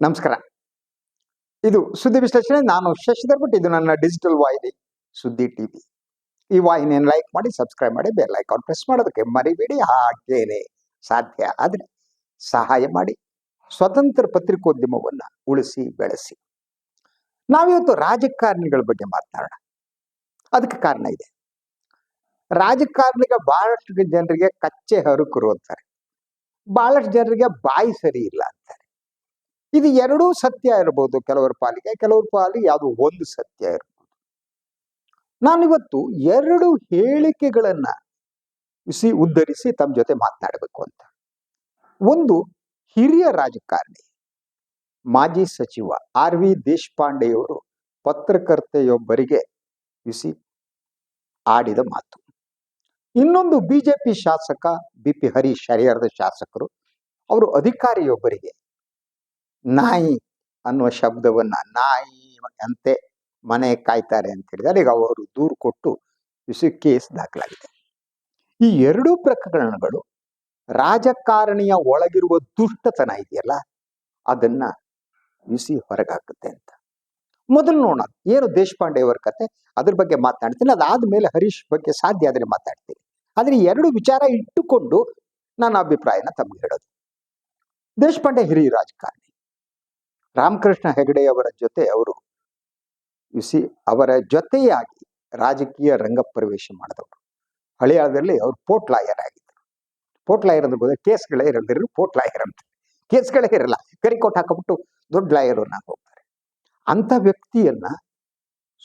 ನಮಸ್ಕಾರ. ಇದು ಸುದ್ದಿ ವಿಶ್ಲೇಷಣೆ. ನಾನು ಶಶಿಧರ್ ಭಟ್ ಇದು ನನ್ನ ಡಿಜಿಟಲ್ ವಾಹಿನಿ, ಸುದ್ದಿ ಟಿವಿ. ಈ ವಾಹಿನಿಯನ್ನು ಲೈಕ್ ಮಾಡಿ ಸಬ್ಸ್ಕ್ರೈಬ್ ಮಾಡಿ ಬೆಲ್ ಐಕಾನ್ ಪ್ರೆಸ್ ಮಾಡೋದಕ್ಕೆ ಮರಿಬೇಡಿ. ಹಾಗೇನೆ ಸಾಧ್ಯ ಆದರೆ ಸಹಾಯ ಮಾಡಿ. ಸ್ವತಂತ್ರ ಪತ್ರಿಕೋದ್ಯಮವನ್ನ ಉಳಿಸಿ, ಬೆಳೆಸಿ. ನಾವಿವತ್ತು ರಾಜಕಾರಣಿಗಳ ಬಗ್ಗೆ ಮಾತನಾಡೋಣ. ಅದಕ್ಕೆ ಕಾರಣ ಇದೆ. ರಾಜಕಾರಣಿಗೆ ಬಹಳಷ್ಟು ಜನರಿಗೆ ಕಚ್ಚೆ ಹರುಕರು ಅಂತಾರೆ. ಬಹಳಷ್ಟು ಜನರಿಗೆ ಬಾಯಿ ಸರಿ ಇಲ್ಲ ಅಂತಾರೆ. ಇದು ಎರಡೂ ಸತ್ಯ ಇರಬಹುದು ಕೆಲವರ ಪಾಲಿಗೆ ಕೆಲವರ ಪಾಲಿಗೆ ಯಾವುದು ಒಂದು ಸತ್ಯ ಇರಬಹುದು ನಾನಿವತ್ತು ಎರಡು ಹೇಳಿಕೆಗಳನ್ನ ಬಿಸಿ ಉದ್ಧರಿಸಿ ತಮ್ಮ ಜೊತೆ ಮಾತನಾಡಬೇಕು ಅಂತ. ಒಂದು, ಹಿರಿಯ ರಾಜಕಾರಣಿ, ಮಾಜಿ ಸಚಿವ ಆರ್ ವಿ ದೇಶಪಾಂಡೆಯವರು ಪತ್ರಕರ್ತೆಯೊಬ್ಬರಿಗೆ ಬಿಸಿ ಆಡಿದ ಮಾತು. ಇನ್ನೊಂದು ಬಿಜೆಪಿ ಶಾಸಕ ಬಿ ಪಿ ಹರೀಶ್, ಹರಿಹರದ ಶಾಸಕರು, ಅವರು ಅಧಿಕಾರಿಯೊಬ್ಬರಿಗೆ ನಾಯಿ ಅನ್ನುವ ಶಬ್ದವನ್ನ ನಾಯಿ ಅಂತೆ ಮನೆ ಕಾಯ್ತಾರೆ ಅಂತ ಹೇಳಿದರೆ ಈಗ ಅವರು ದೂರು ಕೊಟ್ಟು ಬಿಸಿ ಕೇಸ್ ದಾಖಲಾಗಿದೆ. ಈ ಎರಡೂ ಪ್ರಕರಣಗಳು ರಾಜಕಾರಣಿಯ ಒಳಗಿರುವ ದುಷ್ಟತನ ಇದೆಯಲ್ಲ, ಅದನ್ನ ಬಿಸಿ ಹೊರಗಾಕುತ್ತೆ ಅಂತ. ಮೊದಲು ನೋಡೋಣ. ಏನು ದೇಶಪಾಂಡೆ ಅವರ ಕತೆ? ಅದ್ರ ಬಗ್ಗೆ ಮಾತನಾಡ್ತೀನಿ ಅದಾದ್ಮೇಲೆ ಹರೀಶ್ ಬಗ್ಗೆ ಸಾಧ್ಯ ಆದ್ರೆ ಮಾತಾಡ್ತೀನಿ. ಆದರೆ ಎರಡು ವಿಚಾರ ಇಟ್ಟುಕೊಂಡು ನನ್ನ ಅಭಿಪ್ರಾಯನ ತಮ್ಗೆ ಹೇಳೋದು. ದೇಶಪಾಂಡೆ ಹಿರಿಯ ರಾಜಕಾರಣಿ. ರಾಮಕೃಷ್ಣ ಹೆಗಡೆಯವರ ಜೊತೆ ಅವರು ಯುಸಿ ಅವರ ಜೊತೆಯಾಗಿ ರಾಜಕೀಯ ರಂಗ ಪ್ರವೇಶ ಮಾಡಿದವರು. ಹಳಿಯಾಳದಲ್ಲಿ ಅವರು ಪೋರ್ಟ್ ಲಾಯರ್ ಆಗಿದ್ದರು. ಪೋರ್ಟ್ ಲಾಯರ್ ಅಂದ್ರೆ ಬಂದರೆ ಕೇಸ್ಗಳೇ ಇರಲ್ದಿರು ಪೋರ್ಟ್ ಲಾಯರ್ ಅಂತ. ಕೇಸ್ಗಳೇ ಇರಲ್ಲ ಕರಿಕೋಟ್ ಹಾಕಬಿಟ್ಟು ದೊಡ್ಡ ಲಾಯರ್ ಹೋಗ್ತಾರೆ. ಅಂಥ ವ್ಯಕ್ತಿಯನ್ನ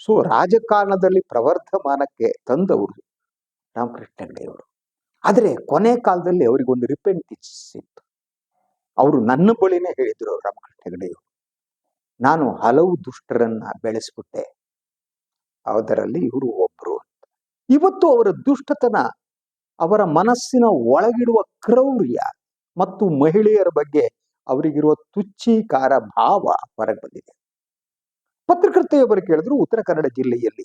ಸೊ ರಾಜಕಾರಣದಲ್ಲಿ ಪ್ರವರ್ಧಮಾನಕ್ಕೆ ತಂದವರು ರಾಮಕೃಷ್ಣ ಹೆಗಡೆಯವರು ಆದರೆ ಕೊನೆ ಕಾಲದಲ್ಲಿ ಅವರಿಗೊಂದು ರಿಪೆಂಟಿಸ್ ಇತ್ತು. ಅವರು ನನ್ನ ಬಳಿನೇ ಹೇಳಿದರು ರಾಮಕೃಷ್ಣ ಹೆಗಡೆಯವರು. ನಾನು ಹಲವು ದುಷ್ಟರನ್ನ ಬೆಳೆಸ್ಬಿಟ್ಟೆ. ಅದರಲ್ಲಿ ಇವರು ಒಬ್ರು ಇವತ್ತು ಅವರ ದುಷ್ಟತನ ಅವರ ಮನಸ್ಸಿನ ಒಳಗಿಡುವ ಕ್ರೌರ್ಯ ಮತ್ತು ಮಹಿಳೆಯರ ಬಗ್ಗೆ ಅವರಿಗಿರುವ ತುಚ್ಚೀಕಾರ ಭಾವ ಹೊರಗೆ ಬಂದಿದೆ. ಪತ್ರಕರ್ತೆಯೊಬ್ಬರು ಕೇಳಿದ್ರು, ಉತ್ತರ ಕನ್ನಡ ಜಿಲ್ಲೆಯಲ್ಲಿ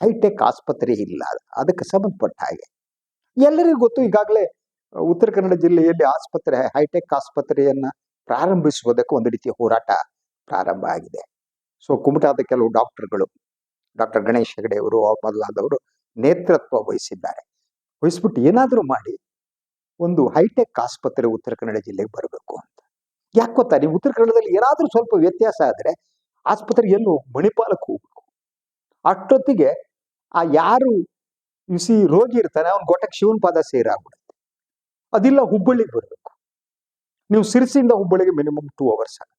ಹೈಟೆಕ್ ಆಸ್ಪತ್ರೆ ಇಲ್ಲ, ಅದಕ್ಕೆ ಸಂಬಂಧಪಟ್ಟ ಹಾಗೆ. ಎಲ್ಲರಿಗೂ ಗೊತ್ತು, ಈಗಾಗಲೇ ಉತ್ತರ ಕನ್ನಡ ಜಿಲ್ಲೆಯಲ್ಲಿ ಆಸ್ಪತ್ರೆ, ಹೈಟೆಕ್ ಆಸ್ಪತ್ರೆಯನ್ನ ಪ್ರಾರಂಭಿಸುವುದಕ್ಕೆ ಒಂದು ರೀತಿಯ ಹೋರಾಟ ಪ್ರಾರಂಭ ಆಗಿದೆ. ಸೊ ಕುಮಟಾದ ಕೆಲವು ಡಾಕ್ಟರ್ಗಳು, ಡಾಕ್ಟರ್ ಗಣೇಶ್ ಹೆಗಡೆಯವರು, ಮೊದಲಾದವರು ನೇತೃತ್ವ ವಹಿಸಿದ್ದಾರೆ. ವಹಿಸ್ಬಿಟ್ಟು ಏನಾದರೂ ಮಾಡಿ, ಒಂದು ಹೈಟೆಕ್ ಆಸ್ಪತ್ರೆ ಉತ್ತರ ಕನ್ನಡ ಜಿಲ್ಲೆಗೆ ಬರಬೇಕು ಅಂತ. ಯಾಕೆ ಗೊತ್ತಾ? ನೀವು ಉತ್ತರ ಕನ್ನಡದಲ್ಲಿ ಏನಾದರೂ ಸ್ವಲ್ಪ ವ್ಯತ್ಯಾಸ ಆದರೆ ಆಸ್ಪತ್ರೆ ಎಲ್ಲೋ ಮಣಿಪಾಲಕ್ಕೆ ಹೋಗ್ಬೇಕು. ಅಷ್ಟೊತ್ತಿಗೆ ಆ ಯಾರು ಸಿ ರೋಗಿ ಇರ್ತಾನೆ, ಅವ್ನ ಗೊಟ್ಟಕ್ಕೆ ಶಿವನ ಪಾದ ಸೇರಾಗ್ಬಿಡುತ್ತೆ ಅದಿಲ್ಲ, ಹುಬ್ಬಳ್ಳಿಗೆ ಬರಬೇಕು. ನೀವು ಸಿರಿಸಿಯಿಂದ ಹುಬ್ಬಳ್ಳಿಗೆ ಮಿನಿಮಮ್ ಟೂ ಅವರ್ಸ್ ಆಗುತ್ತೆ.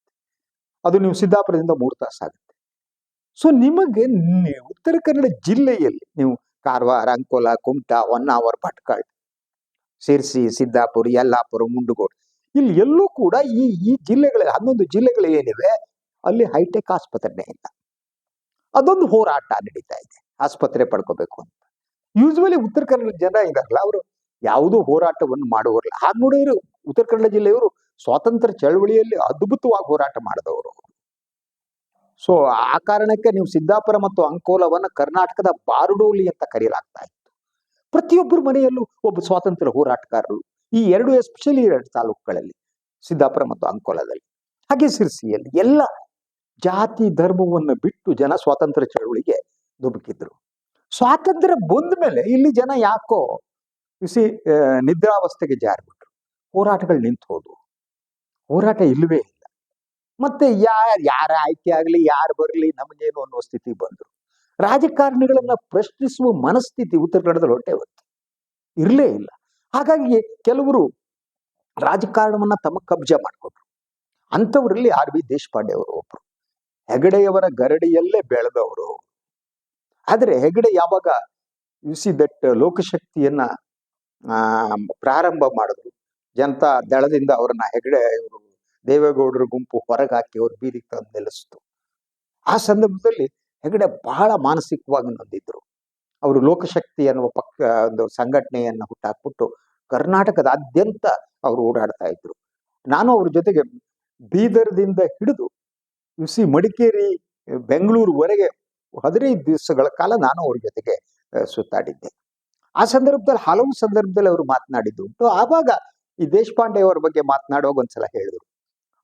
ಅದು ನೀವು ಸಿದ್ದಾಪುರದಿಂದ ಮೂರು ತಾಸು ಆಗುತ್ತೆ. ಸೊ ನಿಮಗೆ ಉತ್ತರ ಕನ್ನಡ ಜಿಲ್ಲೆಯಲ್ಲಿ ನೀವು ಕಾರವಾರ, ಅಂಕೋಲ, ಕುಮಟಾ, ಹೊನ್ನಾವರ್, ಭಟ್ಕಳ್ ಸಿರ್ಸಿ ಸಿದ್ದಾಪುರ, ಯಲ್ಲಾಪುರ, ಮುಂಡಗೋಡು ಇಲ್ಲಿ ಎಲ್ಲೂ ಕೂಡ ಈ ಈ ಜಿಲ್ಲೆಗಳ ಹನ್ನೊಂದು ಜಿಲ್ಲೆಗಳು ಏನಿವೆ ಅಲ್ಲಿ ಹೈಟೆಕ್ ಆಸ್ಪತ್ರೆನೇ ಇಲ್ಲ. ಅದೊಂದು ಹೋರಾಟ ನಡೀತಾ ಇದೆ. ಆಸ್ಪತ್ರೆ ಪಡ್ಕೋಬೇಕು ಅಂತ. ಯೂಸ್ವಲಿ ಉತ್ತರ ಕನ್ನಡ ಜನ ಇದಾರಲ್ಲ, ಅವರು ಯಾವುದೋ ಹೋರಾಟವನ್ನು ಮಾಡುವವರಲ್ಲ. ಹಾಗೆ ನೋಡಿದ್ರು ಉತ್ತರ ಕನ್ನಡ ಜಿಲ್ಲೆಯವರು ಸ್ವಾತಂತ್ರ್ಯ ಚಳವಳಿಯಲ್ಲಿ ಅದ್ಭುತವಾಗಿ ಹೋರಾಟ ಮಾಡಿದವರು. ಸೊ ಆ ಕಾರಣಕ್ಕೆ ನೀವು ಸಿದ್ದಾಪುರ ಮತ್ತು ಅಂಕೋಲವನ್ನು ಕರ್ನಾಟಕದ ಬಾರುಡೋಲಿ ಅಂತ ಕರೆಯಲಾಗ್ತಾ ಇತ್ತು. ಪ್ರತಿಯೊಬ್ಬರ ಮನೆಯಲ್ಲೂ ಒಬ್ಬ ಸ್ವಾತಂತ್ರ್ಯ ಹೋರಾಟಗಾರರು ಈ ಎರಡು ಎಸ್ಪೆಷಲಿ ಎರಡು ತಾಲೂಕುಗಳಲ್ಲಿ, ಸಿದ್ದಾಪುರ ಮತ್ತು ಅಂಕೋಲದಲ್ಲಿ. ಹಾಗೆ ಸಿರ್ಸಿಯಲ್ಲಿ ಎಲ್ಲ ಜಾತಿ ಧರ್ಮವನ್ನು ಬಿಟ್ಟು ಜನ ಸ್ವಾತಂತ್ರ್ಯ ಚಳವಳಿಗೆ ಧುಮುಕಿದ್ರು. ಸ್ವಾತಂತ್ರ್ಯ ಬಂದ ಮೇಲೆ ಇಲ್ಲಿ ಜನ ಯಾಕೋ ಬಿಸಿ ನಿದ್ರಾವಸ್ಥೆಗೆ ಜಾರಿಬಿಟ್ರು. ಹೋರಾಟಗಳು ನಿಂತು ಹೋದ್ವು. ಹೋರಾಟ ಇಲ್ಲವೇ ಇಲ್ಲ. ಮತ್ತೆ ಯಾರು, ಯಾರ ಆಯ್ಕೆ ಆಗಲಿ, ಯಾರು ಬರಲಿ ನಮಗೇನು ಅನ್ನೋ ಸ್ಥಿತಿ ಬಂದರು ರಾಜಕಾರಣಿಗಳನ್ನ ಪ್ರಶ್ನಿಸುವ ಮನಸ್ಥಿತಿ ಉತ್ತರ ಕನ್ನಡದಲ್ಲಿ ಹೊಟ್ಟೆ ಹೊತ್ತು ಇರಲೇ ಇಲ್ಲ. ಹಾಗಾಗಿ ಕೆಲವರು ರಾಜಕಾರಣವನ್ನ ತಮ್ಮ ಕಬ್ಜಾ ಮಾಡಿಕೊಂಡ್ರು. ಅಂಥವರಲ್ಲಿ ಆರ್ ಬಿ ದೇಶಪಾಂಡೆ ಅವರು ಒಬ್ರು. ಹೆಗಡೆಯವರ ಗರಡಿಯಲ್ಲೇ ಬೆಳೆದವರು. ಆದರೆ ಹೆಗಡೆ ಯಾವಾಗ ಸಿ ದಟ್ ಲೋಕಶಕ್ತಿಯನ್ನ ಪ್ರಾರಂಭ ಮಾಡಿದ್ರು ಜನತಾ ದಳದಿಂದ ಅವ್ರನ್ನ ಹೆಗಡೆ, ಇವರು ದೇವೇಗೌಡರ ಗುಂಪು ಹೊರಗೆ ಹಾಕಿ ಅವ್ರ ಬೀದಿಗೆ ತಂದು ನಿಲ್ಲಿಸ್ತು. ಆ ಸಂದರ್ಭದಲ್ಲಿ ಹೆಗಡೆ ಬಹಳ ಮಾನಸಿಕವಾಗಿ ನೊಂದಿದ್ರು. ಅವರು ಲೋಕಶಕ್ತಿ ಅನ್ನುವ ಪಕ್ಕ ಒಂದು ಸಂಘಟನೆಯನ್ನು ಹುಟ್ಟಾಕ್ಬಿಟ್ಟು ಕರ್ನಾಟಕದಾದ್ಯಂತ ಅವರು ಓಡಾಡ್ತಾ ಇದ್ರು. ನಾನು ಅವ್ರ ಜೊತೆಗೆ ಬೀದರ್ದಿಂದ ಹಿಡಿದು ಸಿ ಮಡಿಕೇರಿ, ಬೆಂಗಳೂರುವರೆಗೆ ಹದಿನೈದು ದಿವಸಗಳ ಕಾಲ ನಾನು ಅವ್ರ ಜೊತೆಗೆ ಸುತ್ತಾಡಿದ್ದೆ. ಆ ಸಂದರ್ಭದಲ್ಲಿ ಹಲವು ಸಂದರ್ಭದಲ್ಲಿ ಅವರು ಮಾತನಾಡಿದ್ದು ಉಂಟು. ಆವಾಗ ಈ ದೇಶಪಾಂಡೆ ಅವರ ಬಗ್ಗೆ ಮಾತನಾಡುವಾಗ ಒಂದ್ಸಲ ಹೇಳಿದ್ರು.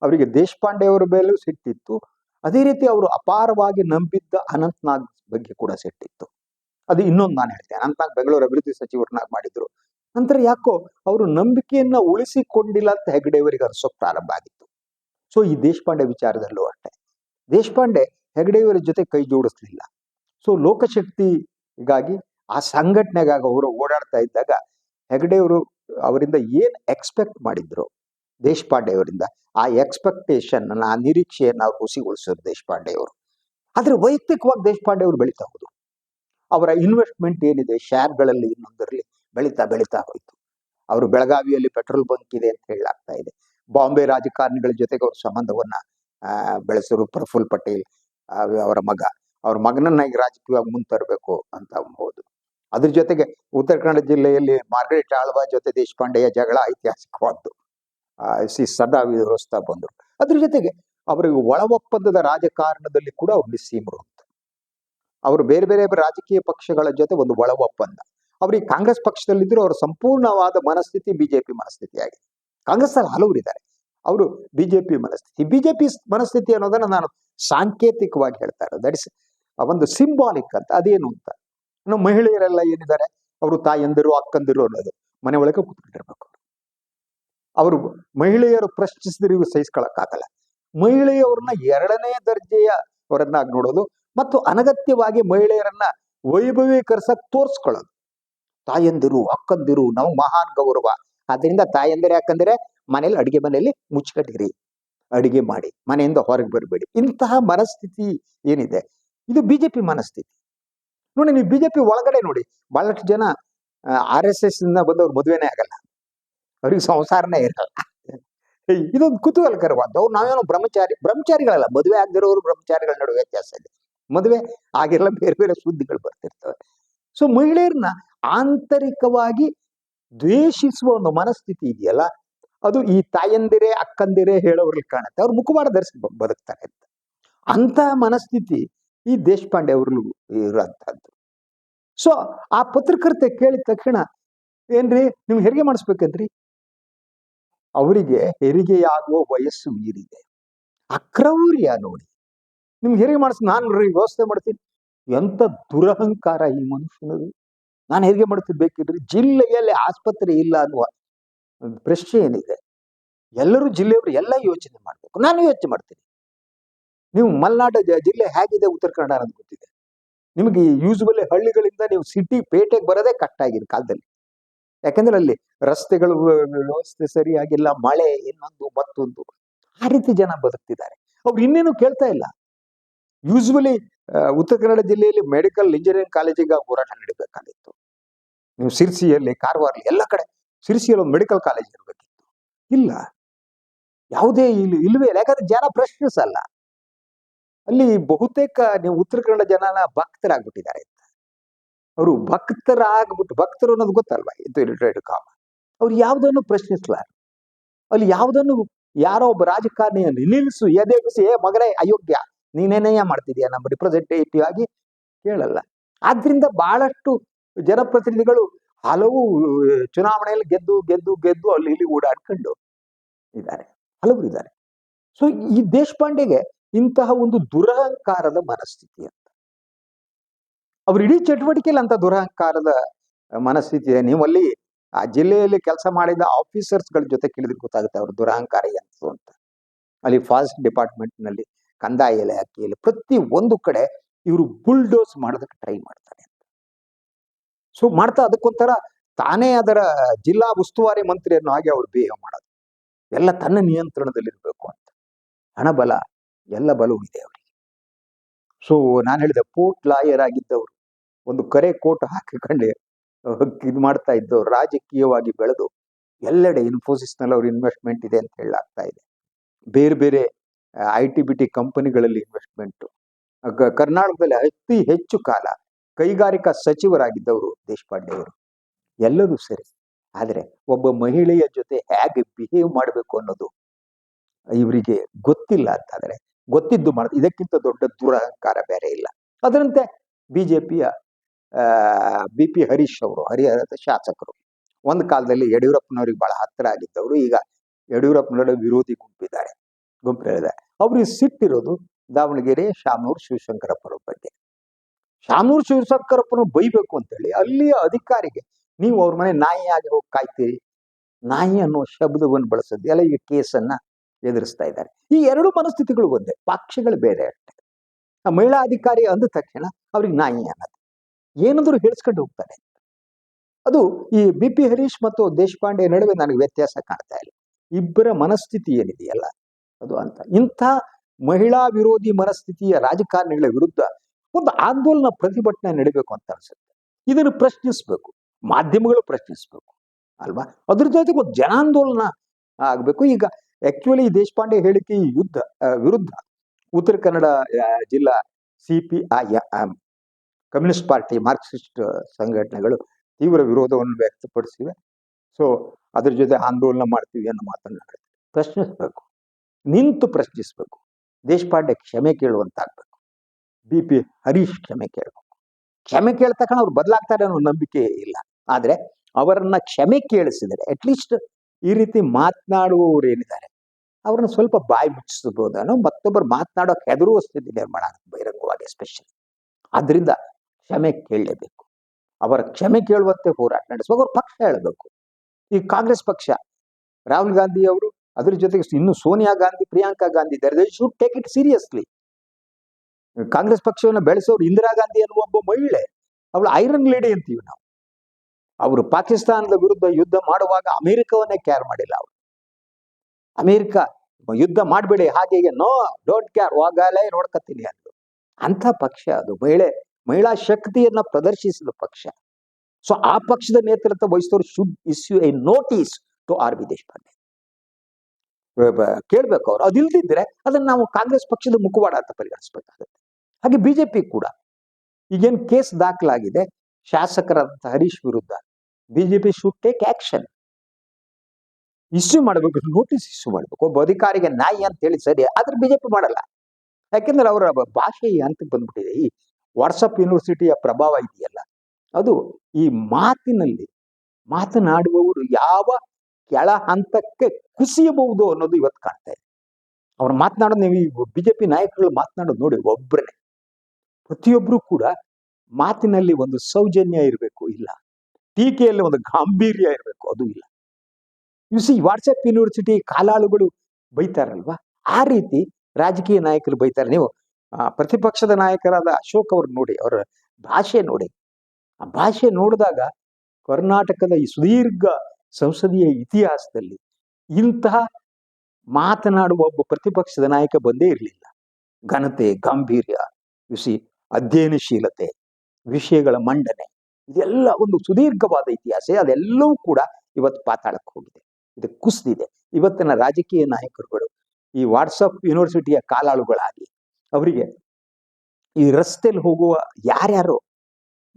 ಅವರಿಗೆ ದೇಶಪಾಂಡೆ ಅವರ ಮೇಲೂ ಸಿಟ್ಟಿತ್ತು. ಅದೇ ರೀತಿ ಅವರು ಅಪಾರವಾಗಿ ನಂಬಿದ್ದ ಅನಂತನಾಗ್ ಬಗ್ಗೆ ಕೂಡ ಸಿಟ್ಟಿತ್ತು. ಅದು ಇನ್ನೊಂದು ನಾನು ಹೇಳ್ತೇನೆ. ಅನಂತನಾಗ್ ಬೆಂಗಳೂರು ಅಭಿವೃದ್ಧಿ ಸಚಿವರನ್ನಾಗಿ ಮಾಡಿದ್ರು. ನಂತರ ಯಾಕೋ ಅವರು ನಂಬಿಕೆಯನ್ನ ಉಳಿಸಿಕೊಂಡಿಲ್ಲ ಅಂತ ಹೆಗಡೆಯವರಿಗೆ ಅನಿಸೋಕ್ ಪ್ರಾರಂಭ ಆಗಿತ್ತು. ಸೊ, ಈ ದೇಶಪಾಂಡೆ ವಿಚಾರದಲ್ಲೂ ಅಷ್ಟೇ. ದೇಶಪಾಂಡೆ ಹೆಗಡೆಯವರ ಜೊತೆ ಕೈ ಜೋಡಿಸ್ಲಿಲ್ಲ. ಸೊ, ಲೋಕಶಕ್ತಿಗಾಗಿ ಆ ಸಂಘಟನೆಗಾಗಿ ಅವರು ಓಡಾಡ್ತಾ ಇದ್ದಾಗ ಹೆಗಡೆಯವರು ಅವರಿಂದ ಏನು ಎಕ್ಸ್ಪೆಕ್ಟ್ ಮಾಡಿದ್ರು ದೇಶಪಾಂಡೆ ಅವರಿಂದ? ಆ ಎಕ್ಸ್ಪೆಕ್ಟೇಷನ್ ಆ ನಿರೀಕ್ಷೆಯನ್ನು ಅವ್ರು ಹುಸಿಗೊಳಿಸಿದ್ರು ದೇಶಪಾಂಡೆ ಅವರು. ಆದ್ರೆ ವೈಯಕ್ತಿಕವಾಗಿ ದೇಶಪಾಂಡೆ ಅವರು ಬೆಳೀತಾ ಹೋದರು. ಅವರ ಇನ್ವೆಸ್ಟ್ಮೆಂಟ್ ಏನಿದೆ? ಶೇರ್ಗಳಲ್ಲಿ ಇನ್ನೊಂದರಲ್ಲಿ ಬೆಳೀತಾ ಬೆಳೀತಾ ಹೋಯ್ತು. ಅವರು ಬೆಳಗಾವಿಯಲ್ಲಿ ಪೆಟ್ರೋಲ್ ಬಂಕ್ ಇದೆ ಅಂತ ಹೇಳಲಾಗ್ತಾ ಇದೆ. ಬಾಂಬೆ ರಾಜಕಾರಣಿಗಳ ಜೊತೆಗೆ ಅವ್ರ ಸಂಬಂಧವನ್ನ ಬೆಳೆಸರು ಪ್ರಫುಲ್ ಪಟೇಲ್ ಅವರ ಮಗ. ಅವ್ರ ಮಗನನ್ನ ಈಗ ರಾಜಕೀಯವಾಗಿ ಮುಂತರಬೇಕು ಅಂತ ಹೋದು ಅದ್ರ ಜೊತೆಗೆ ಉತ್ತರ ಕನ್ನಡ ಜಿಲ್ಲೆಯಲ್ಲಿ ಮಾರ್ಗರೇಟ್ ಆಳ್ವ ಜೊತೆ ದೇಶಪಾಂಡೆಯ ಜಗಳ ಐತಿಹಾಸಿಕವಾದ್ದು. ಸಿ ಸದಾ ವಿರೋಧಿಸ್ತಾ ಬಂದರು. ಅದ್ರ ಜೊತೆಗೆ ಅವರಿಗೆ ಒಳ ಒಪ್ಪಂದದ ರಾಜಕಾರಣದಲ್ಲಿ ಕೂಡ ಅವ್ರು ನಿಸ್ಸೀಮರು ಅಂತ. ಅವರು ಬೇರೆ ಬೇರೆ ರಾಜಕೀಯ ಪಕ್ಷಗಳ ಜೊತೆ ಒಂದು ಒಳ ಒಪ್ಪಂದ ಅವ್ರಿಗೆ ಕಾಂಗ್ರೆಸ್ ಪಕ್ಷದಲ್ಲಿದ್ದರೂ ಅವರ ಸಂಪೂರ್ಣವಾದ ಮನಸ್ಥಿತಿ ಬಿಜೆಪಿ ಮನಸ್ಥಿತಿ ಆಗಿದೆ. ಹಲವರು ಇದ್ದಾರೆ. ಅವರು ಬಿಜೆಪಿ ಮನಸ್ಥಿತಿ. ಬಿಜೆಪಿ ಮನಸ್ಥಿತಿ ಅನ್ನೋದನ್ನ ನಾನು ಸಾಂಕೇತಿಕವಾಗಿ ಹೇಳ್ತಾ ಇರೋದು. ದಟ್ ಇಸ್ ಒಂದು ಸಿಂಬಾಲಿಕ್ ಅಂತ. ಅದೇನು ಅಂತ? ಇನ್ನು ಮಹಿಳೆಯರೆಲ್ಲ ಏನಿದ್ದಾರೆ? ಅವರು ತಾಯಂದಿರು, ಅಕ್ಕಂದಿರು ಅನ್ನೋದು. ಮನೆ ಒಳಗೆ ಕೂತ್ಕೊಂಡಿರ್ಬೇಕು ಅವರು. ಮಹಿಳೆಯರು ಪ್ರಶ್ನಿಸಿದ್ರೆ ಇವು ಸಹಿಸ್ಕೊಳಕ್ಕಾಗಲ್ಲ. ಮಹಿಳೆಯವ್ರನ್ನ ಎರಡನೇ ದರ್ಜೆಯ ಅವರನ್ನಾಗಿ ನೋಡೋದು ಮತ್ತು ಅನಗತ್ಯವಾಗಿ ಮಹಿಳೆಯರನ್ನ ವೈಭವೀಕರಿಸಕ್ ತೋರ್ಸ್ಕೊಳ್ಳೋದು. ತಾಯಂದಿರು, ಅಕ್ಕಂದಿರು, ನಾವು ಮಹಾನ್ ಗೌರವ. ಆದ್ರಿಂದ ತಾಯಂದಿರು ಯಾಕಂದ್ರೆ ಮನೇಲಿ ಅಡಿಗೆ ಮನೆಯಲ್ಲಿ ಮುಚ್ಚಿಕಟ್ಟಿರಿ ಅಡಿಗೆ ಮಾಡಿ, ಮನೆಯಿಂದ ಹೊರಗೆ ಬರಬೇಡಿ. ಇಂತಹ ಮನಸ್ಥಿತಿ ಏನಿದೆ? ಇದು ಬಿಜೆಪಿ ಮನಸ್ಥಿತಿ. ನೋಡಿ, ನೀವು ಬಿಜೆಪಿ ಒಳಗಡೆ ನೋಡಿ, ಬಹಳಷ್ಟು ಜನ ಆರ್ ಎಸ್ ಎಸ್ ಇಂದ ಬಂದವ್ರು ಮದುವೆನೇ ಆಗಲ್ಲ. ಅವ್ರಿಗೆ ಸಂಸಾರನೇ ಇರಲ್ಲ. ಇದೊಂದು ಕುತೂಹಲಕರವಾದ ಅವ್ರು ನಾವೇನೋ ಬ್ರಹ್ಮಚಾರಿ, ಬ್ರಹ್ಮಚಾರಿಗಳಲ್ಲ. ಮದುವೆ ಆಗದಿರೋರು ಬ್ರಹ್ಮಚಾರಿಗಳ ನಡುವೆ ವ್ಯತ್ಯಾಸ ಇದೆ. ಮದುವೆ ಆಗಿರಲ್ಲ, ಬೇರೆ ಬೇರೆ ಸುದ್ದಿಗಳು ಬರ್ತಿರ್ತವೆ. ಸೊ ಮಹಿಳೆಯರನ್ನ ಆಂತರಿಕವಾಗಿ ದ್ವೇಷಿಸುವ ಒಂದು ಮನಸ್ಥಿತಿ ಇದೆಯಲ್ಲ, ಅದು ಈ ತಾಯಂದಿರೇ, ಅಕ್ಕಂದಿರೇ ಹೇಳೋರಲ್ಲಿ ಕಾಣುತ್ತೆ. ಅವ್ರು ಮುಖವಾಡ ಧರಿಸಿ ಬದುಕ್ತಾರೆ ಅಂತ. ಅಂತಹ ಮನಸ್ಥಿತಿ ಈ ದೇಶಪಾಂಡೆ ಅವ್ರನ್ನು ಇರುವಂತಹದ್ದು. ಸೊ ಆ ಪತ್ರಕರ್ತೆ ಕೇಳಿದ ತಕ್ಷಣ, ಏನ್ರಿ ನಿಮ್ಗೆ ಹೆರಿಗೆ ಮಾಡಿಸ್ಬೇಕಂದ್ರಿ ಅವರಿಗೆ ಹೆರಿಗೆಯಾಗುವ ವಯಸ್ಸು ಮೀರಿದೆ. ಅಕ್ರೌರ್ಯ ನೋಡಿ. ನಿಮ್ಗೆ ಹೆರಿಗೆ ಮಾಡಿಸ್, ನಾನು ವ್ಯವಸ್ಥೆ ಮಾಡ್ತೀನಿ. ಎಂತ ದುರಹಂಕಾರ ಈ ಮನುಷ್ಯನದು. ನಾನು ಹೆರಿಗೆ ಮಾಡ್ತೀನಿ ಬೇಕಿದ್ರಿ ಜಿಲ್ಲೆಯಲ್ಲಿ ಆಸ್ಪತ್ರೆ ಇಲ್ಲ ಅನ್ನುವ ಪ್ರಶ್ನೆ ಏನಿದೆ? ಎಲ್ಲರೂ ಜಿಲ್ಲೆಯವರು ಎಲ್ಲ ಯೋಚನೆ ಮಾಡಬೇಕು. ನಾನು ಯೋಚನೆ ಮಾಡ್ತೀನಿ. ನೀವು ಮಲೆನಾಡು ಜಿಲ್ಲೆ ಹೇಗಿದೆ ಉತ್ತರ ಕನ್ನಡ ಅನ್ನೋದು ಗೊತ್ತಿದೆ. ನಿಮಗೆ ಯೂಸ್ವಲಿ ಹಳ್ಳಿಗಳಿಂದ ನೀವು ಸಿಟಿ ಪೇಟೆಗೆ ಬರೋದೇ ಕಟ್ಟ ಆಗಿದೆ ಕಾಲದಲ್ಲಿ. ಯಾಕಂದ್ರೆ ಅಲ್ಲಿ ರಸ್ತೆಗಳು ವ್ಯವಸ್ಥೆ ಸರಿಯಾಗಿಲ್ಲ, ಮಳೆ ಇನ್ನೊಂದು ಮತ್ತೊಂದು. ಆ ರೀತಿ ಜನ ಬದುಕ್ತಿದ್ದಾರೆ. ಅವ್ರು ಇನ್ನೇನು ಕೇಳ್ತಾ ಇಲ್ಲ. ಯೂಸ್ವಲಿ ಉತ್ತರ ಕನ್ನಡ ಜಿಲ್ಲೆಯಲ್ಲಿ ಮೆಡಿಕಲ್ ಇಂಜಿನಿಯರಿಂಗ್ ಕಾಲೇಜಿಗೆ ಹೋರಾಟ ನಡೀಬೇಕಾಗಿತ್ತು. ನೀವು ಸಿರ್ಸಿಯಲ್ಲಿ ಕಾರವಾರಲ್ಲಿ ಎಲ್ಲ ಕಡೆ ಸಿರ್ಸಿಯಲ್ಲಿ ಒಂದು ಮೆಡಿಕಲ್ ಕಾಲೇಜ್ ಇರಬೇಕಿತ್ತು. ಇಲ್ಲ. ಯಾವುದೇ ಇಲ್ಲಿ ಇಲ್ವೇ ಇಲ್ಲ. ಯಾಕಂದ್ರೆ ಜನ ಪ್ರಶ್ನಿಸಲ್ಲ. ಅಲ್ಲಿ ಬಹುತೇಕ ನೀವು ಉತ್ತರ ಕನ್ನಡ ಜನನ ಭಕ್ತರಾಗ್ಬಿಟ್ಟಿದ್ದಾರೆ ಅಂತ. ಅವರು ಭಕ್ತರಾಗ್ಬಿಟ್ಟು, ಭಕ್ತರು ಅನ್ನೋದು ಗೊತ್ತಲ್ವಾ? ಇದು ರಿಟೈರ್ಡ್ ಕಾಮ ಅವ್ರು ಯಾವುದನ್ನು ಪ್ರಶ್ನಿಸ್ಲಾರ? ಅಲ್ಲಿ ಯಾವುದನ್ನು ಯಾರೋ ಒಬ್ಬ ರಾಜಕಾರಣಿಯನ್ನು ನಿಲ್ಲಿಸು ಎದೆಗಿಸಿ ಏ ಮಗಳೇ ಅಯೋಗ್ಯ ನೀನೇನೇಯ ಮಾಡ್ತಿದ್ಯಾ? ನಮ್ಮ ರಿಪ್ರೆಸೆಂಟೇಟಿವ್ ಆಗಿ ಕೇಳಲ್ಲ. ಆದ್ರಿಂದ ಬಹಳಷ್ಟು ಜನಪ್ರತಿನಿಧಿಗಳು ಹಲವು ಚುನಾವಣೆಯಲ್ಲಿ ಗೆದ್ದು ಗೆದ್ದು ಗೆದ್ದು ಅಲ್ಲಿ ಇಲ್ಲಿ ಓಡಾಡ್ಕೊಂಡು ಇದ್ದಾರೆ. ಹಲವರು ಇದ್ದಾರೆ. ಸೊ ಈ ದೇಶಪಾಂಡೆಗೆ ಇಂತಹ ಒಂದು ದುರಹಂಕಾರದ ಮನಸ್ಥಿತಿ ಅಂತ. ಅವ್ರ ಇಡೀ ಚಟುವಟಿಕೆಯಲ್ಲಿ ಅಂತ ದುರಹಂಕಾರದ ಮನಸ್ಥಿತಿ ಇದೆ. ನೀವಲ್ಲಿ ಆ ಜಿಲ್ಲೆಯಲ್ಲಿ ಕೆಲಸ ಮಾಡಿದ ಆಫೀಸರ್ಸ್ಗಳ ಜೊತೆ ಕೇಳಿದ್ರೆ ಗೊತ್ತಾಗುತ್ತೆ ಅವ್ರ ದುರಹಂಕಾರ ಎಂತು ಅಂತ. ಅಲ್ಲಿ ಫಾರೆಸ್ಟ್ ಡಿಪಾರ್ಟ್ಮೆಂಟ್ನಲ್ಲಿ ಕಂದಾಯ ಇಲಾಖೆಯಲ್ಲಿ ಪ್ರತಿ ಒಂದು ಕಡೆ ಇವರು ಬುಲ್ಡೋಸ್ ಮಾಡೋದಕ್ಕೆ ಟ್ರೈ ಮಾಡ್ತಾರೆ ಅಂತ. ಸೊ, ಮಾಡ್ತಾ ಅದಕ್ಕೊಂಥರ ತಾನೇ ಅದರ ಜಿಲ್ಲಾ ಉಸ್ತುವಾರಿ ಮಂತ್ರಿಯನ್ನು ಹಾಗೆ ಅವ್ರು ಬಿಹೇವ್ ಮಾಡೋದು. ಎಲ್ಲ ತನ್ನ ನಿಯಂತ್ರಣದಲ್ಲಿರಬೇಕು ಅಂತ. ಹಣಬಲ ಎಲ್ಲ ಬಲವೂ ಇದೆ ಅವರಿಗೆ. ಸೊ ನಾನು ಹೇಳಿದೆ ಪೋರ್ಟ್ ಲಾಯರ್ ಆಗಿದ್ದವರು, ಒಂದು ಕರೆ ಕೋಟ್ ಹಾಕಿಕೊಂಡು, ಇದು ಮಾಡ್ತಾ ಇದ್ದವ್ರು ರಾಜಕೀಯವಾಗಿ ಬೆಳೆದು, ಎಲ್ಲೆಡೆ ಇನ್ಫೋಸಿಸ್ನಲ್ಲಿ ಅವ್ರ ಇನ್ವೆಸ್ಟ್ಮೆಂಟ್ ಇದೆ ಅಂತ ಹೇಳಲಾಗ್ತಾ ಇದೆ. ಬೇರೆ ಬೇರೆ ಐ ಟಿ ಬಿ ಟಿ ಕಂಪನಿಗಳಲ್ಲಿ ಇನ್ವೆಸ್ಟ್ಮೆಂಟ್ ಕರ್ನಾಟಕದಲ್ಲಿ ಅತಿ ಹೆಚ್ಚು ಕಾಲ ಕೈಗಾರಿಕಾ ಸಚಿವರಾಗಿದ್ದವರು ದೇಶಪಾಂಡೆ ಅವರು. ಎಲ್ಲರೂ ಸರಿ. ಆದರೆ, ಒಬ್ಬ ಮಹಿಳೆಯ ಜೊತೆ ಹೇಗೆ ಬಿಹೇವ್ ಮಾಡಬೇಕು ಅನ್ನೋದು, ಇವರಿಗೆ ಗೊತ್ತಿಲ್ಲ ಅಂತಾದ್ರೆ ಗೊತ್ತಿದ್ದು ಮಾಡ, ಇದಕ್ಕಿಂತ ದೊಡ್ಡ ದುರಹಂಕಾರ ಬೇರೆ ಇಲ್ಲ. ಅದರಂತೆ ಬಿಜೆಪಿಯ ಬಿ ಪಿ ಹರೀಶ್ ಅವರು, ಹರಿಹರದ ಶಾಸಕರು, ಒಂದು ಕಾಲದಲ್ಲಿ ಯಡಿಯೂರಪ್ಪನವ್ರಿಗೆ ಬಹಳ ಹತ್ತಿರ ಆಗಿದ್ದವರು, ಈಗ ಯಡಿಯೂರಪ್ಪನವರ ವಿರೋಧಿ ಗುಂಪಿದ್ದಾರೆ ಗುಂಪಿದ್ದಾರೆ ಅವ್ರಿಗೆ ಸಿಟ್ಟಿರೋದು ದಾವಣಗೆರೆ, ಶಾಮನೂರು ಶಿವಶಂಕರಪ್ಪರ ಬಗ್ಗೆ. ಶಾಮನೂರು ಶಿವಶಂಕರಪ್ಪನ ಬೈಬೇಕು ಅಂತೇಳಿ ಅಲ್ಲಿಯ ಅಧಿಕಾರಿಗೆ ನೀವು ಅವ್ರ ಮನೆ ನಾಯಿಯಾಗಿ ಹೋಗಿ ಕಾಯ್ತೀರಿ? ನಾಯಿ ಅನ್ನೋ ಶಬ್ದವನ್ನು ಬಳಸಿದ್ದು ಎಲ್ಲ ಈ ಕೇಸನ್ನ ಎದುರಿಸ್ತಾ ಇದ್ದಾರೆ. ಈ ಎರಡು ಮನಸ್ಥಿತಿಗಳು ಒಂದೇ, ಪಕ್ಷಗಳು ಬೇರೆ ಅಷ್ಟೇ ಆ ಮಹಿಳಾ ಅಧಿಕಾರಿ ಅಂದ ತಕ್ಷಣ ಅವ್ರಿಗೆ ನಾಯಿ ಅನ್ನೋದು. ಏನಾದರೂ ಹೇಳಿಸ್ಕೊಂಡು ಹೋಗ್ತಾರೆ. ಅದು ಈ ಬಿ ಪಿ ಹರೀಶ್ ಮತ್ತು ದೇಶಪಾಂಡೆ ನಡುವೆ ನನಗೆ ವ್ಯತ್ಯಾಸ ಕಾಣ್ತಾ ಇಲ್ಲ. ಇಬ್ಬರ ಮನಸ್ಥಿತಿ ಏನಿದೆಯಲ್ಲ, ಅದು ಅಂತ. ಇಂಥ ಮಹಿಳಾ ವಿರೋಧಿ ಮನಸ್ಥಿತಿಯ ರಾಜಕಾರಣಿಗಳ ವಿರುದ್ಧ ಒಂದು ಆಂದೋಲನ ಪ್ರತಿಭಟನೆ ನಡೀಬೇಕು ಅಂತ ಅನ್ಸುತ್ತೆ. ಇದನ್ನು ಪ್ರಶ್ನಿಸ್ಬೇಕು. ಮಾಧ್ಯಮಗಳು ಪ್ರಶ್ನಿಸ್ಬೇಕು. ಅಲ್ವಾ? ಅದ್ರ ಜೊತೆಗೆ ಒಂದು ಜನಾಂದೋಲನ ಆಗಬೇಕು. ಈಗ ಆಕ್ಚುಲಿ ದೇಶಪಾಂಡೆ ಹೇಳಿಕೆ ಯುದ್ಧ ವಿರುದ್ಧ ಉತ್ತರ ಕನ್ನಡ ಜಿಲ್ಲಾ C P I communist party marxist ಸಂಘಟನೆಗಳು ತೀವ್ರ ವಿರೋಧವನ್ನು ವ್ಯಕ್ತಪಡಿಸಿವೆ. ಸೊ ಅದ್ರ ಜೊತೆ ಆಂದೋಲನ ಮಾಡ್ತೀವಿ ಅನ್ನೋ ಮಾತನ್ನ ಪ್ರಶ್ನಿಸಬೇಕು. ನಿಂತು ಪ್ರಶ್ನಿಸಬೇಕು. ದೇಶಪಾಂಡೆ ಕ್ಷಮೆ ಕೇಳುವಂತಾಗ್ಬೇಕು. ಬಿ ಪಿ ಹರೀಶ್ ಕ್ಷಮೆ ಕೇಳಬೇಕು. ಕ್ಷಮೆ ಕೇಳ್ತಕ್ಕಂಥ ಅವ್ರು ಬದಲಾಗ್ತಾರೆ ಅನ್ನೋ ನಂಬಿಕೆ ಇಲ್ಲ. ಆದ್ರೆ ಅವರನ್ನ ಕ್ಷಮೆ ಕೇಳಿಸಿದರೆ ಅಟ್ಲೀಸ್ಟ್ ಈ ರೀತಿ ಮಾತನಾಡುವವರು ಏನಿದ್ದಾರೆ ಅವ್ರನ್ನ ಸ್ವಲ್ಪ ಬಾಯಿ ಮುಚ್ಚಿಸಬಹುದು ಅನ್ನೋ ಮತ್ತೊಬ್ಬರು ಮಾತನಾಡೋಕೆ ಹೆದರುವ ಸ್ಥಿತಿ ನಿರ್ಮಾಣ ಆಗುತ್ತೆ ಬಹಿರಂಗವಾಗಿ ಎಸ್ಪೆಷಲಿ ಆದ್ರಿಂದ ಕ್ಷಮೆ ಕೇಳಲೇಬೇಕು. ಅವರ ಕ್ಷಮೆ ಕೇಳುವಂತೆ ಹೋರಾಟ ನಡೆಸುವಾಗ ಅವ್ರ ಪಕ್ಷ ಹೇಳಬೇಕು. ಈ ಕಾಂಗ್ರೆಸ್ ಪಕ್ಷ, ರಾಹುಲ್ ಗಾಂಧಿ ಅವರು ಅದ್ರ ಜೊತೆಗೆ ಇನ್ನು ಸೋನಿಯಾ ಗಾಂಧಿ, ಪ್ರಿಯಾಂಕಾ ಗಾಂಧಿ ಇದ್ದಾರೆ they should take it seriously Congress ಪಕ್ಷವನ್ನು ಬೆಳೆಸೋರು ಇಂದಿರಾ ಗಾಂಧಿ ಅನ್ನುವ ಒಬ್ಬ ಮಹಿಳೆ, ಅವಳು ಐರನ್ ಲೇಡಿ ಅಂತೀವಿ ನಾವು. ಅವರು ಪಾಕಿಸ್ತಾನದ ವಿರುದ್ಧ ಯುದ್ಧ ಮಾಡುವಾಗ ಅಮೆರಿಕವನ್ನೇ ಕೇರ್ ಮಾಡಿಲ್ಲ ಅವರು ಅಮೆರಿಕ ಯುದ್ಧ ಮಾಡಬೇಡಿ, ಹಾಗೆ ನೋ, ಡೋಂಟ್ ಕೇರ್ ಹೋಗಲೇ ನೋಡ್ಕತ್ತೀನಿ ಅಂದ್ರು. ಅಂಥ ಪಕ್ಷ ಅದು. ಮಹಿಳೆ, ಮಹಿಳಾ ಶಕ್ತಿಯನ್ನ ಪ್ರದರ್ಶಿಸಿದ ಪಕ್ಷ. ಸೊ, ಆ ಪಕ್ಷದ ನೇತೃತ್ವ ವಹಿಸಿದವರು should issue a notice to R B Deshpande ಕೇಳ್ಬೇಕು ಅವ್ರು. ಅದಿಲ್ದಿದ್ರೆ ಅದನ್ನ ನಾವು ಕಾಂಗ್ರೆಸ್ ಪಕ್ಷದ ಮುಖವಾಡ ಅಂತ ಪರಿಗಣಿಸ್ಬೇಕಾಗುತ್ತೆ. ಹಾಗೆ ಬಿಜೆಪಿ ಕೂಡ. ಈಗೇನು ಕೇಸ್ ದಾಖಲಾಗಿದೆ. ಶಾಸಕರಾದಂಥ ಹರೀಶ್ ವಿರುದ್ಧ. BJP should take action issue ಮಾಡಬೇಕು ನೋಟಿಸ್ ಇಶ್ಯೂ ಮಾಡಬೇಕು. ಒಬ್ಬ ಅಧಿಕಾರಿಗೆ ನಾಯಿ ಅಂತ ಹೇಳಿ ಸರಿ, ಆದ್ರೆ ಬಿಜೆಪಿ ಮಾಡಲ್ಲ. ಯಾಕೆಂದ್ರೆ ಅವರ ಭಾಷೆ ಅಂತ ಬಂದ್ಬಿಟ್ಟಿದೆ. ಈ ವಾಟ್ಸಪ್ ಯೂನಿವರ್ಸಿಟಿಯ ಪ್ರಭಾವ ಇದೆಯಲ್ಲ, ಅದು ಈ ಮಾತಿನಲ್ಲಿ ಮಾತನಾಡುವವರು ಯಾವ ಕೆಳ ಹಂತಕ್ಕೆ ಕುಸಿಯಬಹುದು ಅನ್ನೋದು ಇವತ್ತು ಕಾಣ್ತಾ ಇದೆ. ಅವ್ರು ಮಾತನಾಡೋದು ನೀವು ಈ ಬಿಜೆಪಿ ನಾಯಕರು ಮಾತನಾಡೋದು ನೋಡಿ ಒಬ್ಬರೇ ಪ್ರತಿಯೊಬ್ಬರು ಕೂಡ ಮಾತಿನಲ್ಲಿ ಒಂದು ಸೌಜನ್ಯ ಇರಬೇಕು, ಇಲ್ಲ. ಟೀಕೆಯಲ್ಲಿ ಒಂದು ಗಾಂಭೀರ್ಯ ಇರಬೇಕು, ಅದು ಇಲ್ಲ. ಯು ಸಿ ವಾಟ್ಸಪ್ ಯೂನಿವರ್ಸಿಟಿ ಕಾಲಾಳುಗಳು ಬೈತಾರಲ್ವಾ? ಆ ರೀತಿ ರಾಜಕೀಯ ನಾಯಕರು ಬೈತಾರೆ. ನೀವು ಪ್ರತಿಪಕ್ಷದ ನಾಯಕರಾದ ಅಶೋಕ್ ಅವ್ರು ನೋಡಿ, ಅವರ ಭಾಷೆ ನೋಡಿ. ಆ ಭಾಷೆ ನೋಡಿದಾಗ ಕರ್ನಾಟಕದ ಈ ಸುದೀರ್ಘ ಸಂಸದೀಯ ಇತಿಹಾಸದಲ್ಲಿ ಇಂತಹ ಮಾತನಾಡುವ ಒಬ್ಬ ಪ್ರತಿಪಕ್ಷದ ನಾಯಕ ಬಂದೇ ಇರಲಿಲ್ಲ. ಘನತೆ, ಗಾಂಭೀರ್ಯ ಯುಸಿ ಅಧ್ಯಯನಶೀಲತೆ, ವಿಷಯಗಳ ಮಂಡನೆ, ಇದೆಲ್ಲ ಒಂದು ಸುದೀರ್ಘವಾದ ಇತಿಹಾಸ. ಅದೆಲ್ಲವೂ ಕೂಡ ಇವತ್ತು ಪಾತಾಳಕ್ಕೆ ಹೋಗಿದೆ. ಇದು ಕುಸಿದಿದೆ. ಇವತ್ತಿನ ರಾಜಕೀಯ ನಾಯಕರುಗಳು, ಈ ವಾಟ್ಸಪ್ ಯೂನಿವರ್ಸಿಟಿಯ ಕಾಲಾಳುಗಳಾಗಿ ಅವರಿಗೆ ಈ ರಸ್ತೆಯಲ್ಲಿ ಹೋಗುವ ಯಾರ್ಯಾರೋ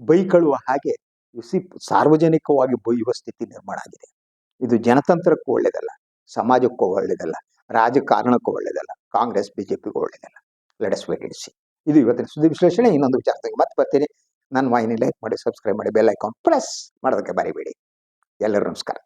ಬೈಕಳುವ ಹಾಗೆ ಯುಸಿ ಸಾರ್ವಜನಿಕವಾಗಿ ಬೈಯುವ ಸ್ಥಿತಿ ನಿರ್ಮಾಣ ಆಗಿದೆ. ಇದು ಜನತಂತ್ರಕ್ಕೂ ಒಳ್ಳೇದಲ್ಲ, ಸಮಾಜಕ್ಕೂ ಒಳ್ಳೇದಲ್ಲ, ರಾಜಕಾರಣಕ್ಕೂ ಒಳ್ಳೇದಲ್ಲ, ಕಾಂಗ್ರೆಸ್, ಬಿಜೆಪಿಗೂ ಒಳ್ಳೇದಲ್ಲ. ಲೆಟಸ್ ವೇಟ್ ಇದು ಇವತ್ತಿನ ಸುದ್ದಿ ವಿಶ್ಲೇಷಣೆ. ಇನ್ನೊಂದು ವಿಚಾರದಲ್ಲಿ ಮತ್ತೆ ಬರ್ತೀನಿ. ನನ್ನ ವಾಹಿನಿ ಲೈಕ್ ಮಾಡಿ ಸಬ್ಸ್ಕ್ರೈಬ್ ಮಾಡಿ ಬೆಲ್ ಐಕಾನ್ ಪ್ರೆಸ್ ಮಾಡೋದಕ್ಕೆ ಮರಿಬೇಡಿ. ಎಲ್ಲರೂ ನಮಸ್ಕಾರ.